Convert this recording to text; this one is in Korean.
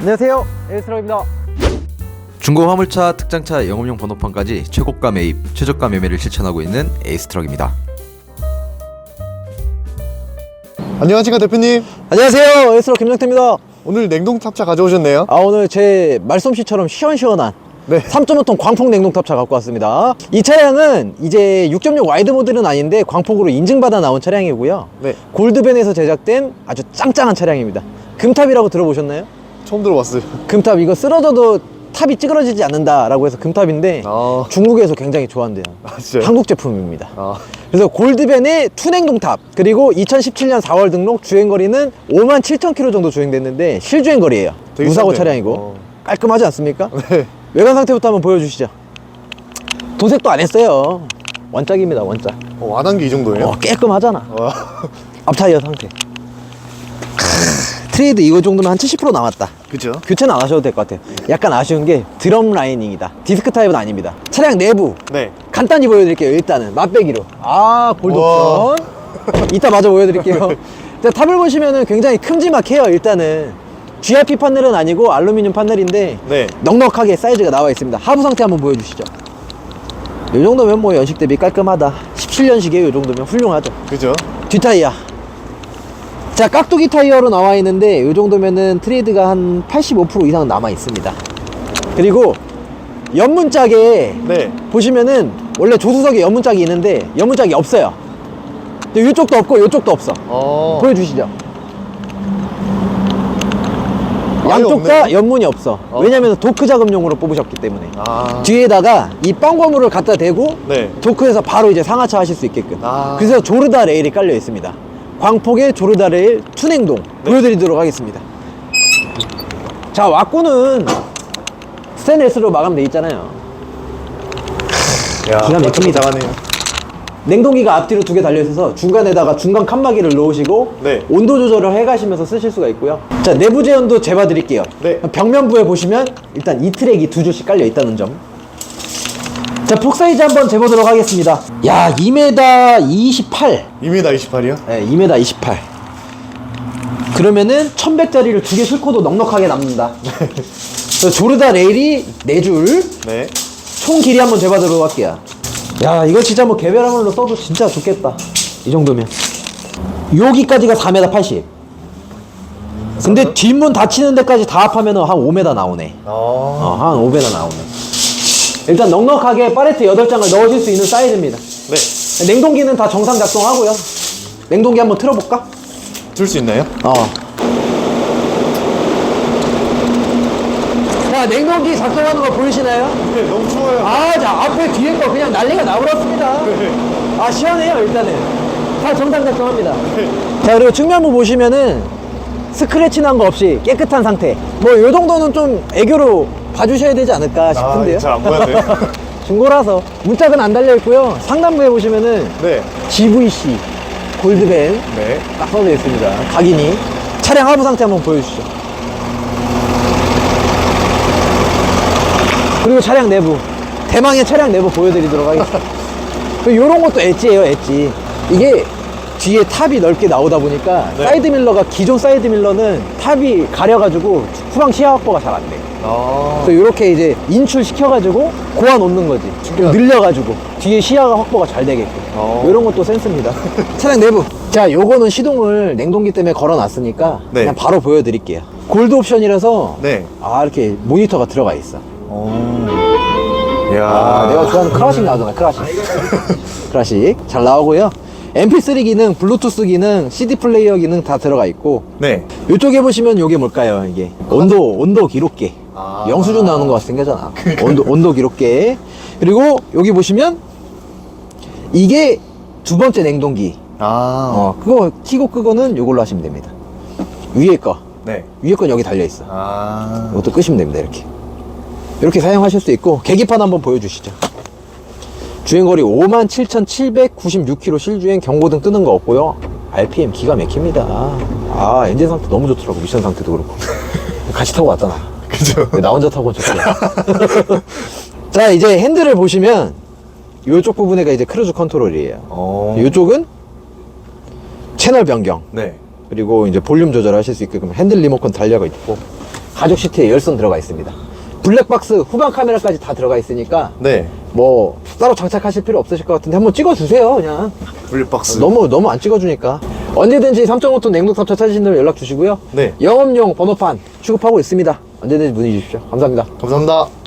안녕하세요. 에스트로입니다. 중고 화물차, 특장차, 영업용 번호판까지 최고가 매입, 최저가 매매를 실천하고 있는 에이스트럭입니다. 안녕하십니까 대표님. 안녕하세요. 에스트로 김정태입니다. 오늘 냉동 탑차 가져오셨네요. 아 오늘 제 말솜씨처럼 시원시원한 네. 3.5톤 광폭 냉동 탑차 갖고 왔습니다. 이 차량은 이제 6.6 와이드 모델은 아닌데 광폭으로 인증받아 나온 차량이고요. 네. 골드벤에서 제작된 아주 짱짱한 차량입니다. 금탑이라고 들어보셨나요? 처음 들어봤어요. 금탑 이거 쓰러져도 탑이 찌그러지지 않는다라고 해서 금탑인데 아, 중국에서 굉장히 좋아한대요. 아 진짜요? 한국 제품입니다. 아, 그래서 골드벤의 투냉동탑 그리고 2017년 4월 등록 주행거리는 5만 7천 킬로 정도 주행됐는데 실주행거리예요. 되게 무사고 싼데요. 차량이고. 어. 깔끔하지 않습니까? 네. 외관 상태부터 한번 보여주시죠. 도색도 안 했어요. 원짝입니다 원짝. 어, 와단기 이 정도예요? 어, 깨끗하잖아. 와, 앞타이어 상태. 크, 트레이드 이거 정도면 한 70% 남았다. 그죠? 교체는 안 하셔도 될 것 같아요. 약간 아쉬운 게 드럼 라이닝이다. 디스크 타입은 아닙니다. 차량 내부. 네. 간단히 보여드릴게요 일단은. 맛배기로. 아 골드 우와. 옵션. 이따 마저 보여드릴게요. 자, 탑을 보시면은 굉장히 큼지막해요 일단은. GRP 판넬은 아니고 알루미늄 판넬인데 네. 넉넉하게 사이즈가 나와 있습니다. 하부 상태 한번 보여주시죠. 이 정도면 뭐 연식 대비 깔끔하다. 17년식이에요 이 정도면 훌륭하죠. 그죠? 뒷타이어 자 깍두기 타이어로 나와 있는데 이 정도면은 트레이드가 한 85% 이상 남아 있습니다. 그리고 연문짝에 네. 보시면은 원래 조수석에 연문짝이 있는데 연문짝이 없어요. 근데 이쪽도 없고 이쪽도 없어. 어, 보여주시죠? 양쪽 다 없네. 연문이 없어. 어. 왜냐면 도크 작업용으로 뽑으셨기 때문에. 아, 뒤에다가 이 빵고무를 갖다 대고 네. 도크에서 바로 이제 상하차 하실 수 있게끔. 아. 그래서 조르다 레일이 깔려 있습니다 광폭의 조르다 레일 투냉동 네. 보여드리도록 하겠습니다 자 왁구는 스테인레스로 마감돼 있잖아요 야, 기가 막힙니다. 냉동기가 앞뒤로 두 개 달려 있어서 중간에다가 중간 칸막이를 넣으시고 네. 온도 조절을 해가시면서 쓰실 수가 있고요 자 내부 제원도 재봐 드릴게요 네. 벽면부에 보시면 일단 이 트랙이 두 줄씩 깔려 있다는 점 자, 폭 사이즈 한번 재보도록 하겠습니다. 야, 2m 28. 2m 28이요? 네, 2m 28. 그러면은 1100짜리를 두 개 싣고도 넉넉하게 남는다. 그래서 조르다 레일이 4줄. 네 총 길이 한번 재봐도록 할게요. 야, 이거 진짜 뭐 개별화물로 써도 진짜 좋겠다. 이 정도면. 여기까지가 4m 80. 근데 뒷문 닫히는 데까지 다 합하면 한 5m 나오네. 어, 어, 한 5배나 나오네. 일단 넉넉하게 팔레트 8장을 넣으실 수 있는 사이즈입니다. 네 냉동기는 다 정상 작동하고요. 냉동기 한번 틀어볼까? 줄수 있나요? 어. 자, 냉동기 작동하는 거 보이시나요? 네 너무 추워요 아, 자, 앞에 뒤에 거 그냥 난리가 나버렸습니다. 아, 시원해요, 일단은. 다 정상 작동합니다. 자, 그리고 측면부 보시면은 스크래치 난 거 없이 깨끗한 상태. 뭐, 요 정도는 좀 애교로 봐주셔야 되지 않을까 싶은데요. 아잘안 보여요 중고라서 문짝은 안 달려 있고요. 상단부에 보시면은 네 GVC 골드벤 네. 딱 써져 있습니다. 각인이 차량 하부 상태 한번 보여주시죠. 그리고 차량 내부 대망의 차량 내부 보여드리도록 하겠습니다. 이런 것도 엣지예요, 엣지. 이게 뒤에 탑이 넓게 나오다 보니까 네. 사이드 밀러가 기존 사이드 밀러는 탑이 가려가지고 후방 시야 확보가 잘 안 돼. 아, 그래서 이렇게 이제 인출시켜가지고 고아 놓는 거지. 신기하다. 늘려가지고 뒤에 시야가 확보가 잘 되게끔. 어. 이런 것도 센스입니다. 차량 내부. 자, 요거는 시동을 냉동기 때문에 걸어놨으니까 네. 그냥 바로 보여드릴게요. 골드 옵션이라서 네 아 이렇게 모니터가 들어가 있어. 어. 야 아, 내가 좋아하는 클래식 나오잖아, 클래식. 클래식 잘 나오고요. MP3 기능, 블루투스 기능, CD 플레이어 기능 다 들어가 있고 네 이쪽에 보시면 이게 뭘까요? 이게 온도 온도 기록계. 아. 영수증 나오는 것 같이 생겼잖아. 온도 온도 기록계. 그리고 여기 보시면 이게 두 번째 냉동기. 아, 어 그거 키고 끄고는 이걸로 하시면 됩니다. 위에 거 네. 위에 건 여기 달려 있어. 아, 이것도 끄시면 됩니다. 이렇게 이렇게 사용하실 수 있고 계기판 한번 보여주시죠. 주행거리 57,796km 실주행 경고등 뜨는 거 없고요. RPM 기가 막힙니다. 아 엔진 상태 너무 좋더라고 미션 상태도 그렇고 같이 타고 나. 그죠. 나 혼자 타고 좋더라. 자 이제 핸들을 보시면 이쪽 부분에가 이제 크루즈 컨트롤이에요. 어, 이쪽은 채널 변경 네. 그리고 이제 볼륨 조절하실 수 있게끔 핸들 리모컨 달려가 있고 가죽 시트에 열선 들어가 있습니다. 블랙박스 후방 카메라까지 다 들어가 있으니까 네. 뭐 따로 장착하실 필요 없으실 것 같은데 한번 찍어주세요 그냥 블랙박스. 너무 너무 안 찍어주니까 언제든지 3.5톤 냉동 탑차 찾으신다면 연락 주시고요 네. 영업용 번호판 취급하고 있습니다 언제든지 문의 주십시오 감사합니다 감사합니다.